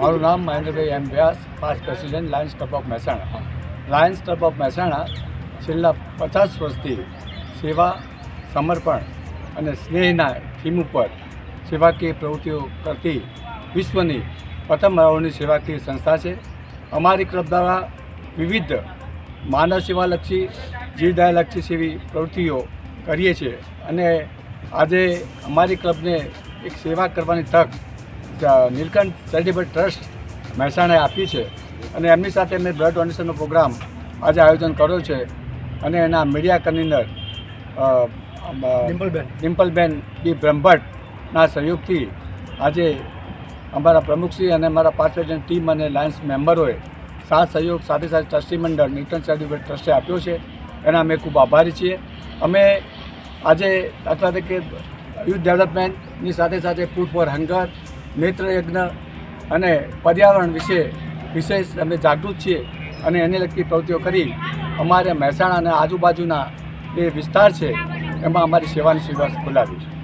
મારું નામ Mahendrabhai M Vyas past president Lions club of Mehsana Lions club of Mehsana છેલ્લા પચાસ વર્ષથી સેવા, સમર્પણ અને સ્નેહના થીમ ઉપર સેવાકીય પ્રવૃત્તિઓ કરતી વિશ્વની પ્રથમ રાઉન્ડની સેવાકીય સંસ્થા છે. અમારી ક્લબ દ્વારા વિવિધ માનવ સેવાલક્ષી, જીવદયાલક્ષી સેવી પ્રવૃત્તિઓ કરીએ છીએ અને આજે અમારી ક્લબને એક સેવા કરવાની તક નીલકંઠ ચેરિટેબલ ટ્રસ્ટ મહેસાણાએ આપી છે અને એમની સાથે મેં બ્લડ ડોનેશનનો પ્રોગ્રામ આજે આયોજન કર્યો છે અને એના મીડિયા કન્વીનર ડિમ્પલબેન. ડિમ્પલબેન બી બ્રહ્મભટ્ટના સહયોગથી આજે અમારા પ્રમુખશ્રી અને અમારા પાંચ પ્રેસિડેન્ટ ટીમ અને લાયન્સ મેમ્બરોએ સાથ સહયોગ સાથે સાથે ટ્રસ્ટી મંડળ નીલકંઠ ચેરિટેબલ ટ્રસ્ટે આપ્યો છે એના અમે ખૂબ આભારી છીએ અમે આજે દાખલા તરીકે યુથ ડેવલપમેન્ટની સાથે સાથે ફૂડ ફોર હંગર નેત્ર યજ્ઞ અને પર્યાવરણ વિશે વિશેષ અમે જાગૃત છીએ અને એને લગતી પ્રવૃત્તિઓ કરી અમારે મહેસાણા અને આજુબાજુના જે વિસ્તાર છે, એમાં અમારી સેવાની સુવિધા ખોલાવી છે.